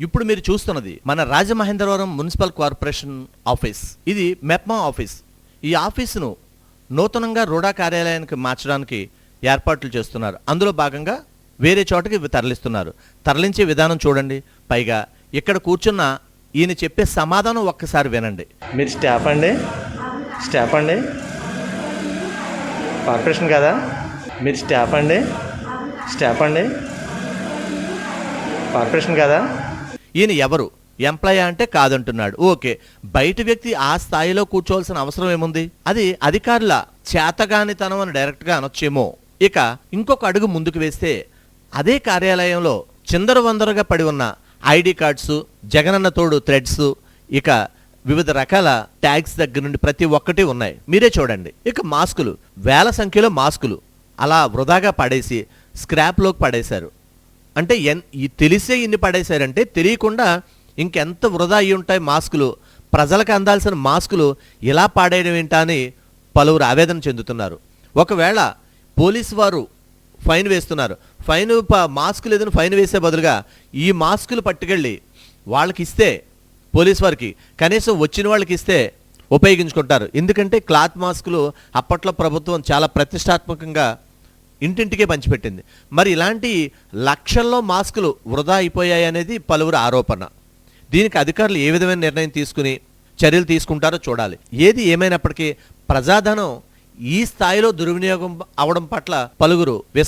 ఇప్పుడు మీరు చూస్తున్నది మన రాజమహేంద్రవరం మున్సిపల్ కార్పొరేషన్ ఆఫీస్. ఇది మెప్మా ఆఫీస్. ఈ ఆఫీసును నూతనంగా రూడా కార్యాలయానికి మార్చడానికి ఏర్పాట్లు చేస్తున్నారు. అందులో భాగంగా వేరే చోటకి తరలిస్తున్నారు. తరలించే విధానం చూడండి. పైగా ఇక్కడ కూర్చున్న ఈయన చెప్పే సమాధానం ఒక్కసారి వినండి. మీరు స్టాఫ్ అండి? స్టాఫ్ అండి? కార్పొరేషన్ కదా? మీరు స్టాఫ్ అండి? స్టాఫ్ అండి? కార్పొరేషన్ కదా? ఈయన ఎవరు? ఎంప్లాయ్ అంటే కాదంటున్నాడు. ఓకే. బయట వ్యక్తి ఆ స్థాయిలో కూర్చోవాల్సిన అవసరం ఏముంది? అది అధికారుల చేతగానితనం అని డైరెక్ట్గా అనొచ్చేమో. ఇక ఇంకొక అడుగు ముందుకు వేస్తే అదే కార్యాలయంలో చిందరవందరగా పడి ఉన్న ఐడి కార్డ్స్ జగనన్న తోడు థ్రెడ్స్ ఇక వివిధ రకాల ట్యాగ్స్ దగ్గర నుండి ప్రతి ఒక్కటి ఉన్నాయి. మీరే చూడండి. ఇక మాస్కులు. వేల సంఖ్యలో మాస్కులు. అలా వృధాగా పడేసి స్క్రాప్లోకి పడేశారు. అంటే ఎన్ ఈ తెలిసే ఇన్ని పడేశారంటే తెలియకుండా ఇంకెంత వృధా అయి ఉంటాయి మాస్కులు? ప్రజలకు అందాల్సిన మాస్కులు ఇలా పాడేయడం ఏంటా అని పలువురు ఆవేదన చెందుతున్నారు. ఒకవేళ పోలీసు వారు ఫైన్ వేస్తున్నారు. ఫైన్ మాస్కులు ఏదైనా ఫైన్ వేసే బదులుగా ఈ మాస్కులు పట్టుకెళ్ళి వాళ్ళకి ఇస్తే పోలీస్ వారికి కనీసం వచ్చిన వాళ్ళకి ఇస్తే ఉపయోగించుకుంటారు. ఎందుకంటే క్లాత్ మాస్కులు అప్పట్లో ప్రభుత్వం చాలా ప్రతిష్టాత్మకంగా ఇంటింటికే పంచిపెట్టింది. మరి ఇలాంటి లక్షల్లో మాస్కులు వృధా అయిపోయాయి అనేది పలువురు ఆరోపణ. దీనికి అధికారులు ఏ విధమైన నిర్ణయం తీసుకుని చర్యలు తీసుకుంటారో చూడాలి. ఏది ఏమైనప్పటికీ ప్రజాధనం ఈ స్థాయిలో దుర్వినియోగం అవడం పట్ల పలువురు